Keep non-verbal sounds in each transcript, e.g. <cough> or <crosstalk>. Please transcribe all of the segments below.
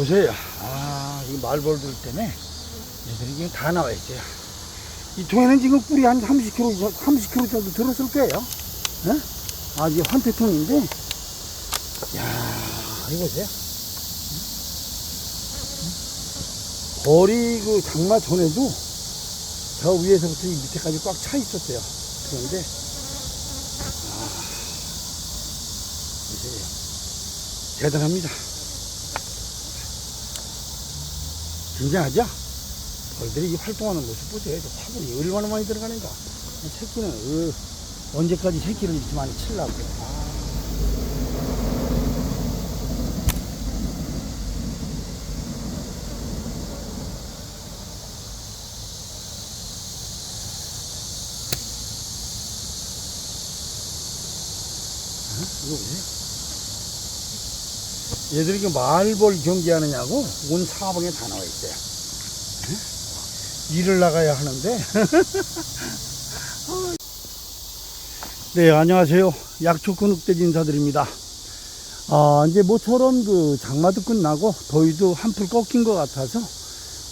보세요. 아, 이 말벌들 때문에 얘들이 지금 다 나와 있어요. 이 통에는 지금 꿀이 한 30kg, 이상- 30kg 정도 들었을 거예요. 예? 아, 이게 환태통인데, 야 이거 보세요. 벌이 그 장마 전에도 저 위에서부터 이 밑에까지 꽉 차 있었어요. 그런데, 아, 보세요. 대단합니다. 굉장하죠? 벌들이 이 활동하는 모습 보세요. 저 화분이 얼마나 많이 들어가는가. 이 새끼는 어, 언제까지 새끼를 이렇게 많이 치려고. 아. 어? 이거 보세요. 얘들이 그 말벌 경기하느냐고 온 사방에 다 나와 있어요. 에? 일을 나가야 하는데. <laughs> 네, 안녕하세요. 약초근 흑돼지 인사드립니다. 아, 이제 모처럼 그 장마도 끝나고 더위도 한풀 꺾인 것 같아서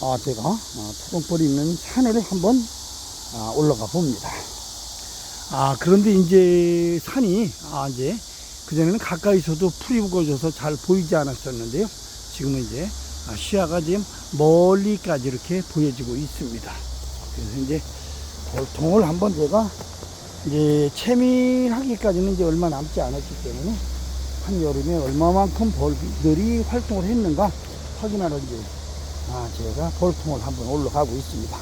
아, 제가 아, 토종벌이 있는 산에를 한번 아, 올라가 봅니다. 아, 그런데 이제 산이 아, 이제 그전에는 가까이서도 풀이 우거져서 잘 보이지 않았었는데요. 지금은 이제 아, 시야가 지금 멀리까지 이렇게 보여지고 있습니다. 그래서 이제 볼통을 한번 제가 이제 채밀하기까지는 이제 얼마 남지 않았기 때문에 한 여름에 얼마만큼 벌들이 활동을 했는가 확인하러 이제 아, 제가 볼통을 한번 올라가고 있습니다.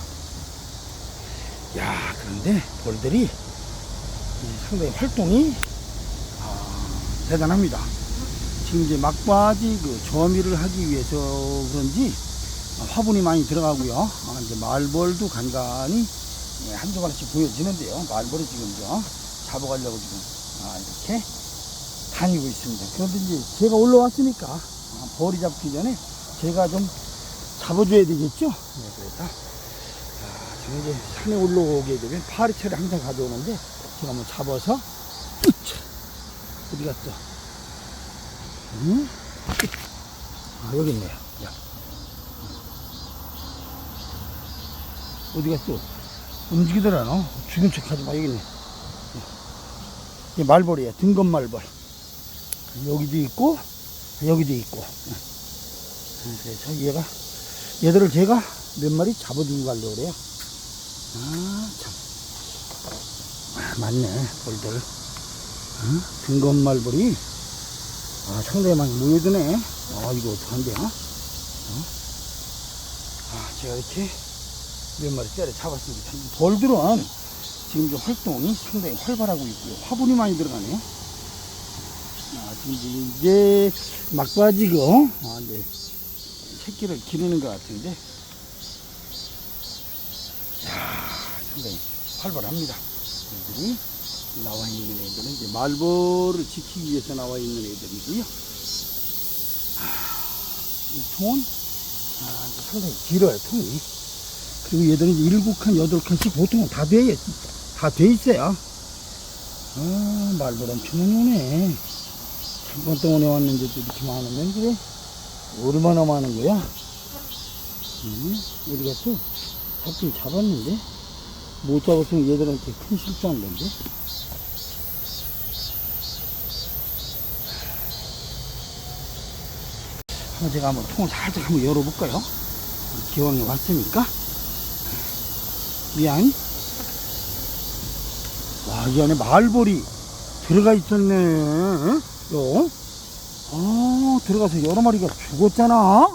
야, 그런데 벌들이 이 상당히 활동이 대단합니다. 지금 이제 막바지 그 저미를 하기 위해서 그런지 화분이 많이 들어가고요. 아, 이제 말벌도 간간히 예, 한두 마리씩 보여지는데요. 말벌이 지금 저 잡아가려고 지금 아, 이렇게 다니고 있습니다. 그런데 이제 제가 올라왔으니까 아, 벌이 잡기 전에 제가 좀 잡아줘야 되겠죠. 네, 그래서 아, 지금 이제 산에 올라오게 되면 파리채를 항상 가져오는데 제가 한번 잡아서 어디 갔어? 응? 아, 여기 있네요. 야. 어디 갔어? 움직이더라, 너. 죽은 척 하지 마, 여기 있네. 이 말벌이야, 등검 말벌. 여기도 있고, 여기도 있고. 그래서 얘가, 얘들을 제가 몇 마리 잡아주고 가려고 그래요. 아, 참. 아, 맞네, 벌들. 응? 등검말벌이 아, 상당히 많이 모여드네. 아, 이거 어떡한데, 어? 어? 아, 제가 이렇게 몇 마리 때려 잡았습니다. 이 벌들은 지금 좀 활동이 상당히 활발하고 있고요. 화분이 많이 들어가네요. 아, 지금 이제, 이제 막바지고, 아, 이제 새끼를 기르는 것 같은데, 야 상당히 활발합니다. 나와 있는 애들은 이제 말벌을 지키기 위해서 나와 있는 애들이고요. 아, 이 통은 아, 상당히 길어요, 통이. 그리고 얘들은 일곱 칸, 여덟 칸씩 보통은 다 돼, 다돼 있어요. 아, 말벌 엄청 많이 오네. 잠깐 동안에 왔는데도 이렇게 많으면 그래? 얼마나 많은 거야? 응? 어디 갔어? 잡긴 잡았는데? 못 잡았으면 얘들한테 큰 실수한 건데? 한번 제가 한번 통을 살짝 한번 열어볼까요? 기왕에 왔으니까. 미안. 와, 이 안에 말벌이 들어가 있었네. 응? 요. 아, 들어가서 여러 마리가 죽었잖아?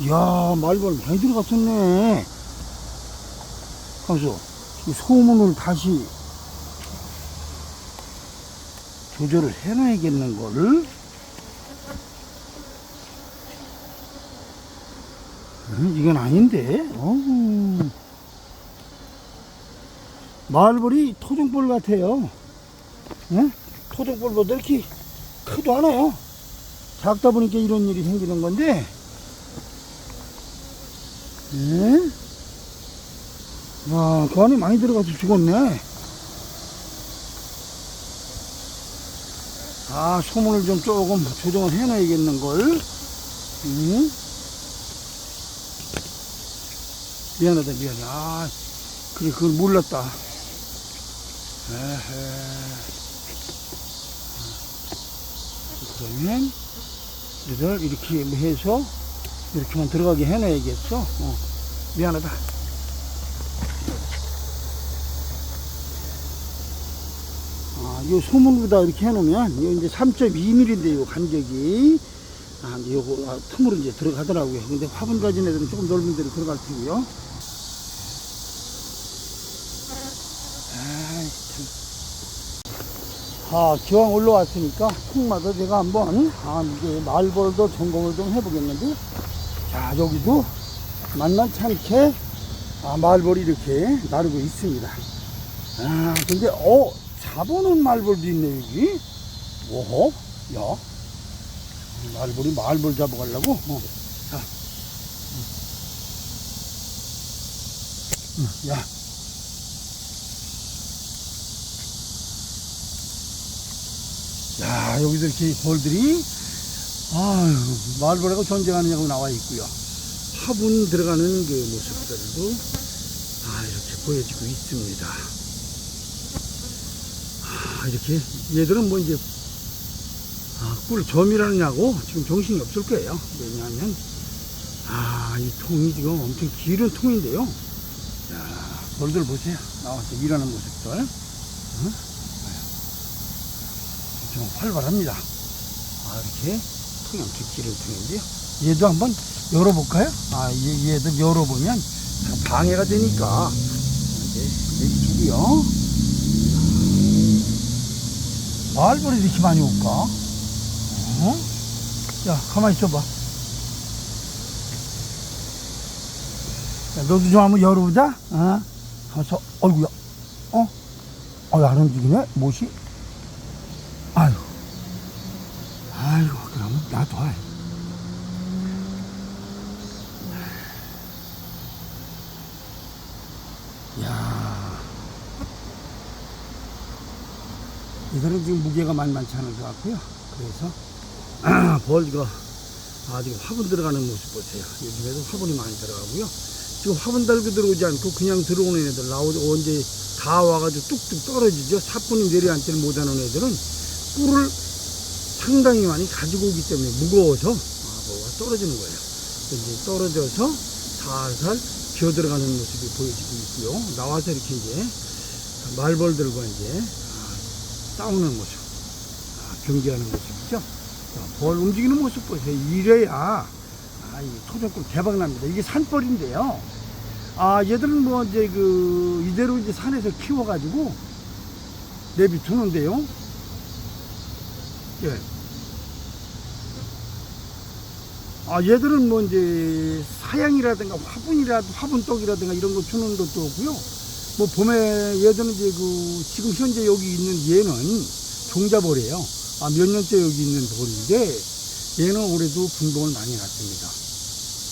이야, 말벌 많이 들어갔었네. 가서 이 소문을 다시 조절을 해놔야겠는 거를. 음, 이건 아닌데. 어우. 말벌이 토종벌 같아요. 예? 토종벌보다 이렇게 크도 않아요. 작다 보니까 이런 일이 생기는 건데. 예? 와, 그 안에 많이 들어가서 죽었네. 아, 소문을 좀 조금 조정을 해놔야겠는 걸. 응? 미안하다, 미안해. 아, 그래, 그걸 몰랐다. 에헤. 그러면, 얘를 이렇게 해서, 이렇게만 들어가게 해놔야겠어. 어. 미안하다. 아, 요 소문보다 이렇게 해놓으면, 요 이제 3.2mm인데, 요 간격이. 아, 요거, 아, 틈으로 이제 들어가더라고요. 근데 화분 가진 애들은 조금 넓은 데로 들어갈 테고요. 아이, 참. 아, 기왕 올라왔으니까 콩마다 제가 한번, 아, 이제 말벌도 점검을 좀 해보겠는데. 자, 여기도 만만치 않게, 아, 말벌이 이렇게 나르고 있습니다. 아, 근데, 어, 잡아놓은 말벌도 있네, 여기. 오호, 야. 말벌이 말벌 잡아가려고? 어. 자. 야. 야, 여기도 이렇게 벌들이, 아유, 말벌하고 전쟁하느냐고 나와 있고요. 화분 들어가는 그 모습들도, 아, 이렇게 보여지고 있습니다. 아, 이렇게, 얘들은 뭐 이제, 아, 꿀 점이라느냐고 지금 정신이 없을 거예요. 왜냐하면, 아, 이 통이 지금 엄청 길은 통인데요. 자, 벌들 보세요. 나와서 일하는 모습들. 응? 좀 활발합니다. 아, 이렇게 엄청 길은 통인데요. 얘도 한번 열어볼까요? 아, 얘, 얘도 열어보면 다 방해가 되니까. 이제 내비두고요. 말벌이 이렇게 많이 올까? 어? 야, 가만히 있어봐. 야, 너도 좀 한번 열어보자. 어? 가서, 어이구야. 어? 어, 안 움직이네? 못이? 아유. 아이고, 해. 야 이거는 지금 무게가 만만치 않은 것 같고요. 그래서, <clears throat> 벌가 아직 화분 들어가는 모습 보세요. 요즘에도 화분이 많이 들어가고요. 지금 화분 달고 들어오지 않고 그냥 들어오는 애들 나오죠. 언제 다 와가지고 뚝뚝 떨어지죠. 사뿐히 내려앉지를 못하는 애들은 꿀을 상당히 많이 가지고 오기 때문에 무거워서 아, 뭐가 떨어지는 거예요. 이제 떨어져서 살살 기어 들어가는 모습이 보여지고 있고요. 나와서 이렇게 이제 말벌들과 이제 아, 싸우는 모습, 아, 경기하는 모습이죠. 자, 벌 움직이는 모습 보세요. 이래야 아, 이 토종꿀 대박 납니다. 이게 산벌인데요. 아, 얘들은 뭐 이제 그 이대로 이제 산에서 키워가지고 내비두는데요. 예. 아, 얘들은 뭐 이제 사양이라든가 화분이라도 화분떡이라든가 이런 거 주는 것도 없고요. 뭐 봄에 얘들은 이제 그 지금 현재 여기 있는 얘는 종자벌이에요. 아, 몇 년째 여기 있는 벌인데 얘는 올해도 분봉을 많이 났습니다.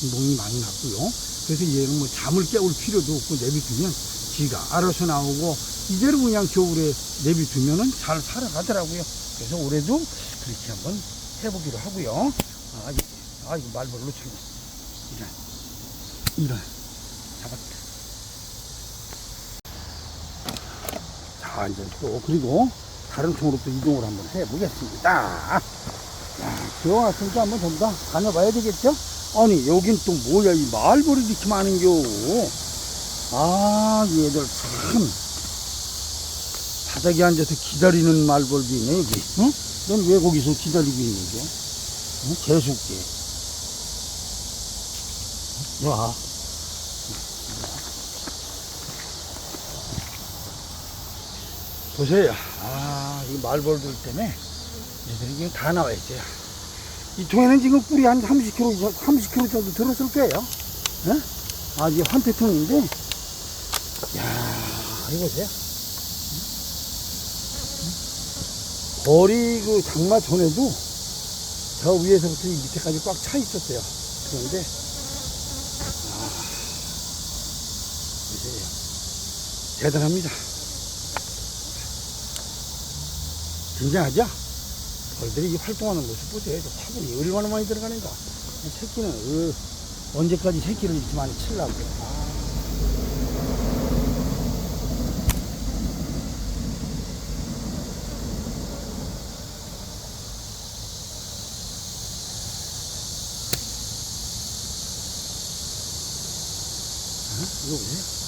분봉이 많이 났고요. 그래서 얘는 뭐 잠을 깨울 필요도 없고 내비두면 지가 알아서 나오고 이대로 그냥 겨울에 내비두면은 잘 살아가더라고요. 그래서 올해도 그렇게 한번 해보기로 하고요. 아, 이, 아 이거 말벌 놓치네. 이런, 이런. 잡았다. 자, 이제 또, 그리고 다른 통으로 또 이동을 한번 해보겠습니다. 자, 들어왔으니까 한번 전부 다 다녀봐야 되겠죠? 아니, 여긴 또 뭐야, 이 말벌이 이렇게 많은겨. 아, 얘들 참. 바닥에 앉아서 기다리는 말벌도 있네, 여기. 응? 넌왜 거기서 기다리고 있는 겨? 응? 재수없게. 와. 보세요. 아, 이 말벌들 때문에 얘들이 지금 다 나와 있어요. 이 통에는 지금 꿀이 한 30kg, 이상- 30kg 정도 들었을 거예요. 예? 아, 이게 환태통인데, 야 이거 보세요. 벌이 그 장마 전에도 저 위에서부터 이 밑에까지 꽉 차 있었어요. 그런데, 아, 보세요. 대단합니다. 굉장하죠? 벌들이 이 활동하는 모습 보세요. 저 화분이 얼마나 많이 들어가는가. 이 새끼는 으, 언제까지 새끼를 이렇게 많이 치려고 아. 어? 이거 뭐지?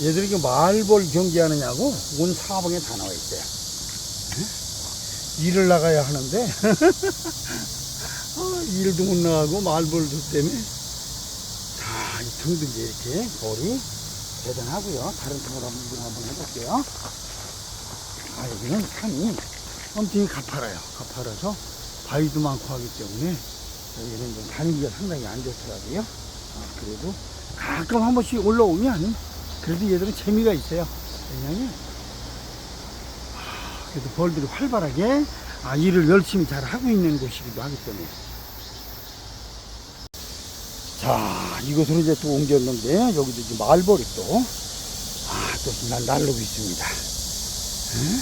얘들이 말벌 경기하느냐고 온 사방에 다 나와 있대요. 응? 일을 나가야 하는데 <laughs> 아, 일도 못 나가고 말벌도 때문에 자, 이 등등이 이렇게 벌이 대단하고요. 다른 등으로 한번 한번 해볼게요. 아, 여기는 산이 엄청 가파라요. 가파라서 바위도 많고 하기 때문에 여기는 좀 다니기가 상당히 안 좋더라고요. 아, 그래도 가끔 한 번씩 올라오면 그래도 얘들은 재미가 있어요. 왜냐면 아, 그래도 벌들이 활발하게 아, 일을 열심히 잘 하고 있는 곳이기도 하기 때문에 자 이곳으로 이제 또 옮겼는데 여기도 이제 말벌이 또 아, 또 날, 날르고 있습니다. 응?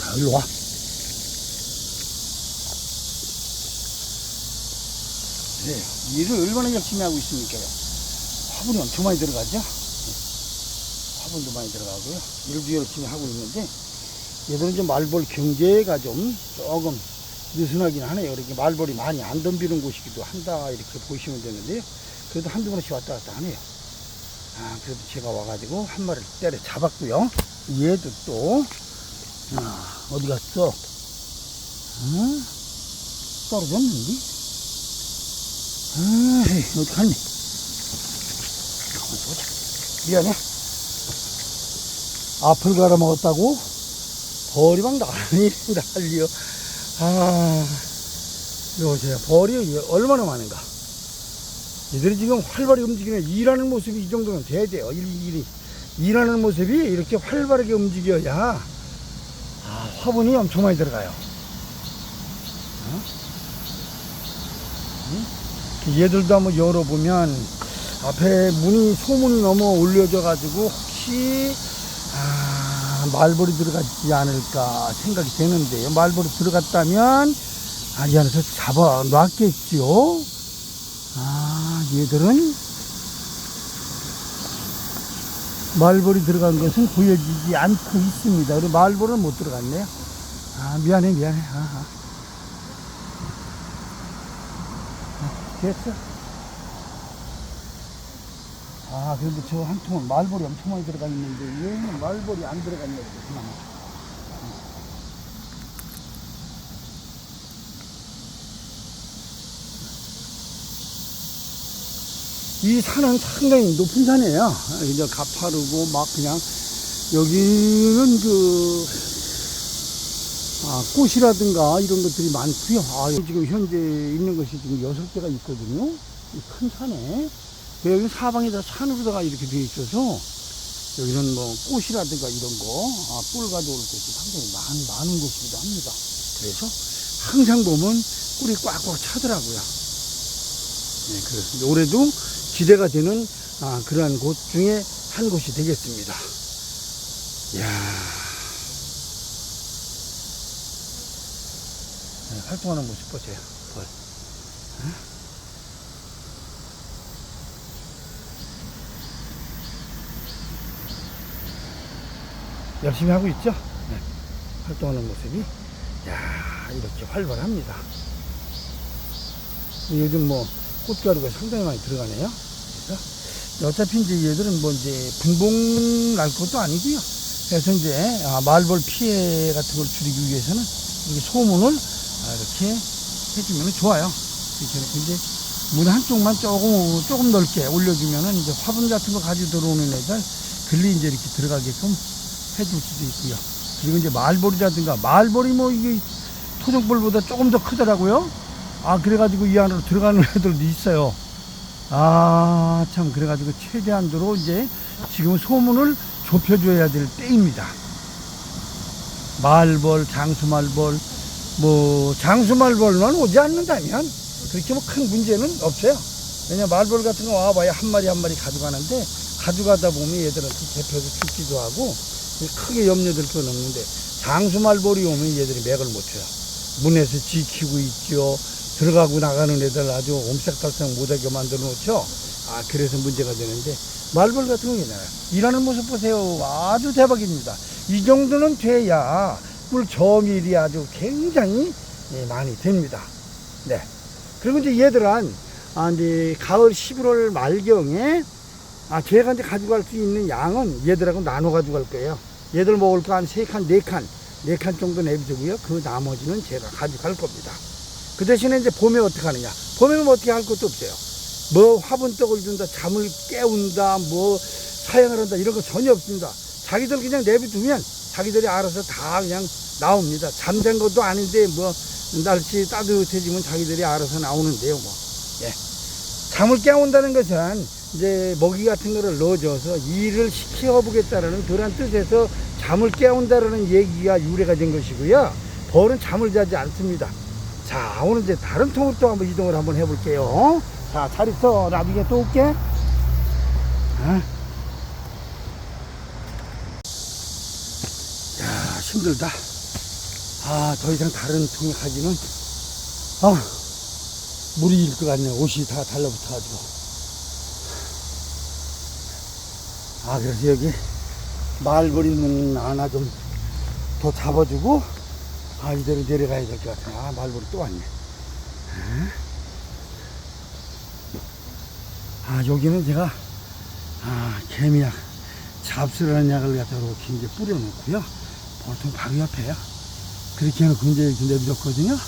자, 일로 와. 네, 일을 얼마나 열심히 하고 있습니까요? 화분이 엄청 많이 들어가죠? 네. 화분도 많이 들어가고요. 일도 열심히 하고 있는데, 얘들은 좀 말벌 경계가 좀 조금 느슨하긴 하네요. 이렇게 말벌이 많이 안 덤비는 곳이기도 한다, 이렇게 보시면 되는데요. 그래도 한두 번씩 왔다 갔다 하네요. 아, 그래도 제가 와가지고 한 마리를 때려 잡았고요. 얘도 또, 아, 어디 갔어? 응? 떨어졌는데? 에이, 보자. 미안해. 앞을 갈아 먹었다고? 벌이 막 난리, 난리요. 아, 이거 보세요. 벌이 얼마나 많은가. 이들이 지금 활발히 움직이는 일하는 모습이 이 정도면 돼야 돼요. 일, 일이. 일하는 모습이 이렇게 활발하게 움직여야, 아, 화분이 엄청 많이 들어가요. 어? 응? 얘들도 한번 열어보면 앞에 문이 소문이 너무 올려져 가지고 혹시 아, 말벌이 들어갔지 않을까 생각이 되는데요. 말벌이 들어갔다면 아, 이 안에서 잡아 놨겠죠. 아, 얘들은 말벌이 들어간 것은 보여지지 않고 있습니다. 그리고 말벌은 못 들어갔네요. 아, 미안해, 미안해. 아, 아. 됐어. 아, 그래도 저한 통은 말벌이 엄청 많이 들어가 있는데, 얘는 말벌이 안 들어갔네. 그만. 이 산은 상당히 높은 산이에요. 이제 가파르고 막 그냥, 여기는 그, 아, 꽃이라든가 이런 것들이 많고요. 아, 지금 현재 있는 것이 지금 여섯 개가 있거든요. 이큰 산에. 그 여기 사방이 다 산으로다가 이렇게 되어 있어서 여기는 뭐 꽃이라든가 이런 거, 아, 꿀 가져올 곳이 상당히 많, 많은 곳이기도 합니다. 그래서 항상 보면 꿀이 꽉꽉 차더라고요. 네, 그렇습니다. 올해도 기대가 되는 아, 그러한 곳 중에 한 곳이 되겠습니다. 이야. 활동하는 모습 보세요. 벌. 응? 열심히 하고 있죠? 네. 활동하는 모습이. 야 이렇게 활발합니다. 요즘 뭐 꽃가루가 상당히 많이 들어가네요. 그래서 어차피 이제 얘들은 뭐 이제 분봉 날 것도 아니고요. 그래서 이제 아, 말벌 피해 같은 걸 줄이기 위해서는 이렇게 소문을 아, 이렇게 해주면 좋아요. 이렇게 이제 문 한쪽만 조금 조금 넓게 올려주면은 이제 화분 같은 거 가지고 들어오는 애들 글리 이제 이렇게 들어가게끔 해줄 수도 있고요. 그리고 이제 말벌이라든가 말벌이 뭐 이게 토종벌보다 조금 더 크더라고요. 아 그래가지고 이 안으로 들어가는 <laughs> 애들도 있어요. 아 참 그래가지고 최대한도로 이제 지금 소문을 좁혀줘야 될 때입니다. 말벌, 장수말벌, 뭐 장수 말벌만 오지 않는다면 그렇게 뭐 큰 문제는 없어요. 왜냐 말벌 같은 거 와봐야 한 마리 한 마리 가져가는데 가져가다 보면 얘들한테 잡혀서 죽기도 하고 크게 염려될 건 없는데 장수 말벌이 오면 얘들이 맥을 못 쳐요. 문에서 지키고 있죠. 들어가고 나가는 애들 아주 옴색달싹 못하게 만들어 놓죠. 아, 그래서 문제가 되는데, 말벌 같은 거 괜찮아요. 일하는 모습 보세요. 아주 대박입니다. 이 정도는 돼야 꿀 저밀이 아주 굉장히 예, 많이 됩니다. 네. 그리고 이제 얘들은, 아, 이제 가을 11월 말경에, 아, 제가 이제 가져갈 수 있는 양은 얘들하고 나눠 가져갈 거예요. 얘들 먹을 거 한 세칸네칸네 칸 정도 내비두고요. 그 나머지는 제가 가져갈 겁니다. 그 대신에 이제 봄에 어떻게 하느냐. 봄에는 뭐 어떻게 할 것도 없어요. 뭐 화분떡을 준다, 잠을 깨운다, 뭐 사양을 한다, 이런 거 전혀 없습니다. 자기들 그냥 내비두면 자기들이 알아서 다 그냥 나옵니다. 잠잔 것도 아닌데 뭐 날씨 따뜻해지면 자기들이 알아서 나오는데요, 뭐. 예. 잠을 깨운다는 것은 이제 먹이 같은 거를 넣어줘서 일을 시켜보겠다라는 그런 뜻에서 잠을 깨운다라는 얘기가 유래가 된 것이고요. 벌은 잠을 자지 않습니다. 자, 오늘 이제 다른 통으로 또 한번 이동을 한번 해볼게요. 자, 잘 있어. 나중에 또 올게. 아. 야, 힘들다. 아, 더 이상 다른 가기는, 아, 물이 일것 같네. 옷이 다 달라붙어가지고. 아, 그래서 여기 말벌 있는 하나 좀 더 잡아주고, 아, 이대로 내려가야 될 것 같아. 아, 말벌이 또 왔네. 아, 여기는 제가, 아, 개미약, 잡수라는 약을 갖다 이렇게 이제 뿌려놓고요. 보통 바로 옆에요. 그렇게 해놓고 이제 내비뒀거든요.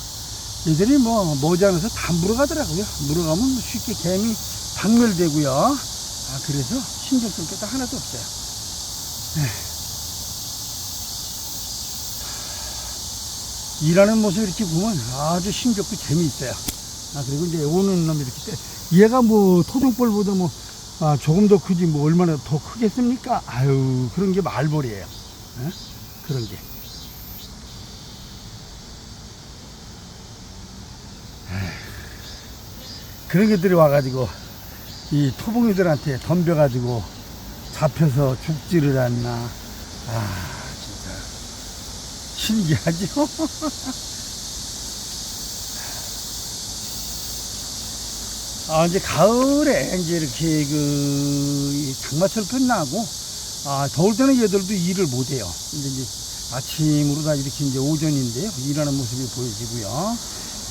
얘들이 뭐, 모자라서 다 물어가더라고요. 물어가면 쉽게 개미 박멸되고요. 아, 그래서 신경 쓸게다 하나도 없어요. 일하는 모습 이렇게 보면 아주 신겹고 재미있어요. 아, 그리고 이제 오는 놈 이렇게 때, 얘가 뭐 토종벌보다 뭐, 아, 조금 더 크지 뭐 얼마나 더 크겠습니까? 아유, 그런 게 말벌이에요. 예? 그런 게. 그런 것들이 와가지고, 이 토봉이들한테 덤벼가지고, 잡혀서 죽지를 않나. 아, 진짜. 신기하죠? <laughs> 아, 이제 가을에 이제 이렇게 그, 이 장마철 끝나고, 아, 더울 때는 얘들도 일을 못 해요. 근데 이제 아침으로 다 이렇게 이제 오전인데요. 일하는 모습이 보여지고요.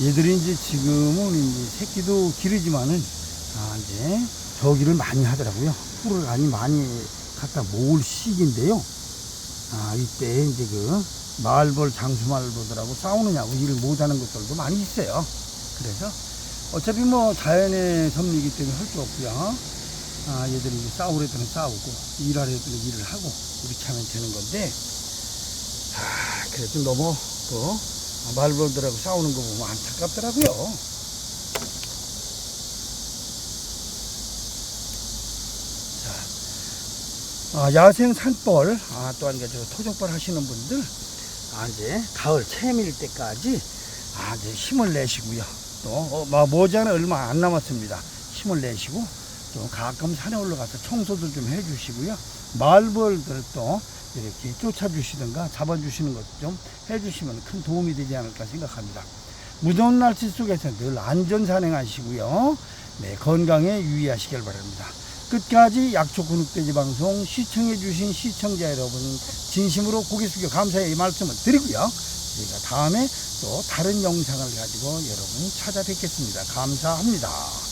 얘들이 이제 지금은 이제 새끼도 기르지만은, 아, 이제 저기를 많이 하더라고요. 꿀을 많이 많이 갖다 모을 시기인데요. 아, 이때 이제 그 말벌, 장수말벌들하고 싸우느냐고 일을 못하는 것들도 많이 있어요. 그래서 어차피 뭐 자연의 섭리이기 때문에 할 수 없고요. 아, 얘들이 싸우려 때는 싸우고, 일하려 때는 일을 하고, 이렇게 하면 되는 건데, 아, 그래도 너무 또 말벌들하고 싸우는 거 보면 안타깝더라고요. 아, 야생 산벌, 아, 또한 이제 저 토종벌 하시는 분들, 아, 이제 가을 채밀 때까지, 아, 이제 힘을 내시고요. 또, 어, 뭐, 모자는 얼마 안 남았습니다. 힘을 내시고, 또 가끔 산에 올라가서 청소도 좀 해주시고요. 또 이렇게 쫓아주시든가 잡아주시는 것 좀 해주시면 큰 도움이 되지 않을까 생각합니다. 무더운 날씨 속에서 늘 안전 산행하시고요. 네, 건강에 유의하시길 바랍니다. 끝까지 약초 근육돼지 방송 시청해주신 시청자 여러분 진심으로 고개 숙여 감사의 말씀을 드리고요. 저희가 다음에 또 다른 영상을 가지고 여러분 찾아뵙겠습니다. 감사합니다.